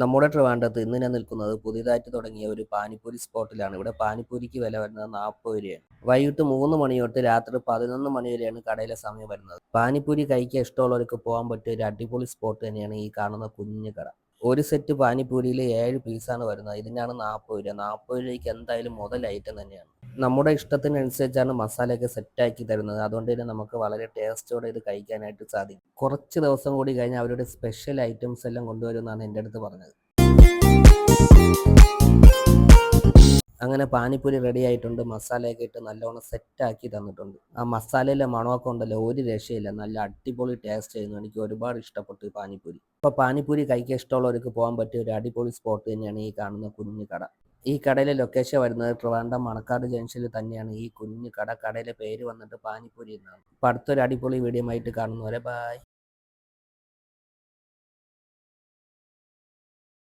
നമ്മുടെ ട്രിവാൻഡ്രത്ത് ഇന്ന് ഞാൻ നിൽക്കുന്നത് പുതിയതായിട്ട് തുടങ്ങിയ ഒരു പാനിപ്പൂരി സ്പോട്ടിലാണ്. ഇവിടെ പാനിപ്പൂരിക്ക് വില വരുന്നത് നാൽപ്പത് രൂപയാണ്. വൈകിട്ട് മൂന്ന് മണി തൊട്ട് രാത്രി പതിനൊന്ന് മണി വരെയാണ് കടയിലെ സമയം വരുന്നത്. പാനിപ്പൂരി കഴിക്കാൻ ഇഷ്ടമുള്ളവർക്ക് പോകാൻ പറ്റിയ ഒരു അടിപൊളി സ്പോട്ട് തന്നെയാണ് ഈ കാണുന്ന കുഞ്ഞു കട. ഒരു സെറ്റ് പാനിപ്പൂരിയിൽ ഏഴ് പീസാണ് വരുന്നത്. ഇതിനാണ് നാൽപ്പത് രൂപ. നാൽപ്പത് രൂപയ്ക്ക് എന്തായാലും മുതൽ ഐറ്റം തന്നെയാണ്. നമ്മുടെ ഇഷ്ടത്തിനനുസരിച്ചാണ് മസാലയൊക്കെ സെറ്റാക്കി തരുന്നത്. അതുകൊണ്ട് തന്നെ നമുക്ക് വളരെ ടേസ്റ്റോടെ ഇത് കഴിക്കാനായിട്ട് സാധിക്കും. കുറച്ച് ദിവസം കൂടി കഴിഞ്ഞാൽ അവരുടെ സ്പെഷ്യൽ ഐറ്റംസ് എല്ലാം കൊണ്ടുവരുമെന്നാണ് എന്റെ അടുത്ത് പറഞ്ഞത്. അങ്ങനെ പാനിപ്പൂരി റെഡി ആയിട്ടുണ്ട്. മസാലയൊക്കെ ഇട്ട് നല്ലോണം സെറ്റാക്കി തന്നിട്ടുണ്ട്. ആ മസാലയിലെ മണമൊക്കെ ഉണ്ടല്ലോ ഒരു രക്ഷയില്ല. നല്ല അടിപൊളി ടേസ്റ്റ് ചെയ്യുന്നു എനിക്ക് ഒരുപാട് ഇഷ്ടപ്പെട്ടു പാനിപ്പൂരി. അപ്പോൾ പാനിപ്പൂരി കഴിക്കാൻ ഇഷ്ടമുള്ളവർക്ക് പോകാൻ പറ്റിയ ഒരു അടിപൊളി സ്പോട്ട് തന്നെയാണ് ഈ കാണുന്ന കുഞ്ഞു കട. ഈ കടയിലെ ലൊക്കേഷൻ വരുന്നത് ട്രിവാൻഡ്രം മണക്കാട് ജംഗ്ഷനിൽ തന്നെയാണ്. ഈ കുഞ്ഞു കട കടയിലെ പേര് വന്നിട്ട് പാനിപ്പൂരി എന്നാണ്. അടുത്തൊരു അടിപൊളി വീഡിയോ ആയിട്ട് കാണുന്നവരെ ബായ്